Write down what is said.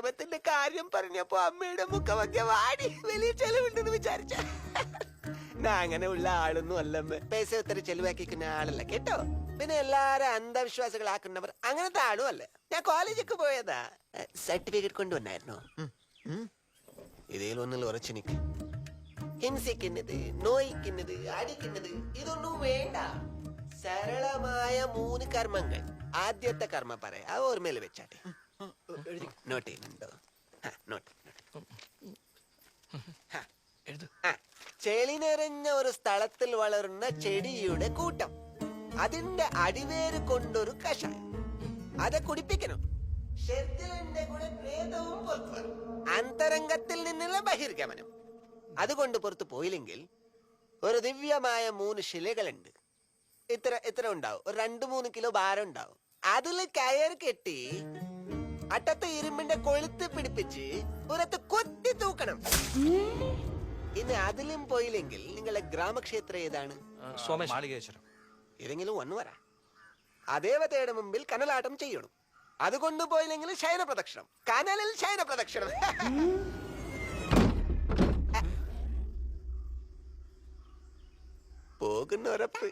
കർമ്മത്തിന്റെ കാര്യം പറഞ്ഞപ്പോ അമ്മയുടെ മുഖമൊക്കെ വാടി. വലിയ ചെലവുണ്ടെന്ന് വിചാരിച്ച. ഞാൻ അങ്ങനെ ഉള്ള ആളൊന്നും അല്ലമ്മ. പൈസ ഒത്തിരി ചെലവാക്കിക്കുന്ന ആളല്ല കേട്ടോ? പിന്നെ എല്ലാരും അന്ധവിശ്വാസികളാക്കുന്നവർ അങ്ങനത്തെ ആളും അല്ല? ഞാൻ കോളേജിലേക്ക് പോയതാ. സർട്ടിഫിക്കറ്റ് കൊണ്ടുവന്നായിരുന്നു? ഇതിലൊന്നിൽ ഉറച്ചു നിൽക്ക് ഹിംസിക്കുന്നത് നോയിക്കുന്നത് അടിക്കുന്നത് ഇതൊന്നും വേണ്ട. സരളമായ മൂന്ന് കർമ്മങ്ങൾ. ആദ്യത്തെ കർമ്മം പറയാ. ആ ഓർമ്മയിൽ വെച്ചാട്ടെ നോട്ട് ചെയ്യുന്നുണ്ടോ നോട്ട് ചെളി നിറഞ്ഞ ഒരു സ്ഥലത്തിൽ വളരുന്ന ചെടിയുടെ കൂട്ടം. അതിന്റെ അടിവേര് കൊണ്ടൊരു കഷായം. അത് കുടിപ്പിക്കണം. അന്തരംഗത്തിൽ നിന്നുള്ള ബഹിർഗമനം. അതുകൊണ്ട് പുറത്തു പോയില്ലെങ്കിൽ ഒരു ദിവ്യമായ മൂന്ന് ശിലകളുണ്ട്. ഇത്ര ഇത്ര ഉണ്ടാവും. ഒരു രണ്ട് മൂന്ന് കിലോ ഭാരം ഉണ്ടാവും. അതിൽ കയർ കെട്ടി ഇരുമ്പിന്റെ കൊളുത്ത് പിടിപ്പിച്ച് പുറത്ത് കൊത്തി തൂക്കണം. ഇനി അതിലും പോയില്ലെങ്കിൽ നിങ്ങളുടെ ഗ്രാമക്ഷേത്രം ഏതാണ്? സോമേഷ് മാളികേശ്വരം. ഏതെങ്കിലും ഒന്ന് വരാ. ആ ദേവതയുടെ മുമ്പിൽ കനലാട്ടം ചെയ്യണം. അതുകൊണ്ട് പോയില്ലെങ്കിൽ ശയന പ്രദക്ഷിണം കനലിൽ ശയന പ്രദക്ഷിണം പോകുന്ന ഉറപ്പ്.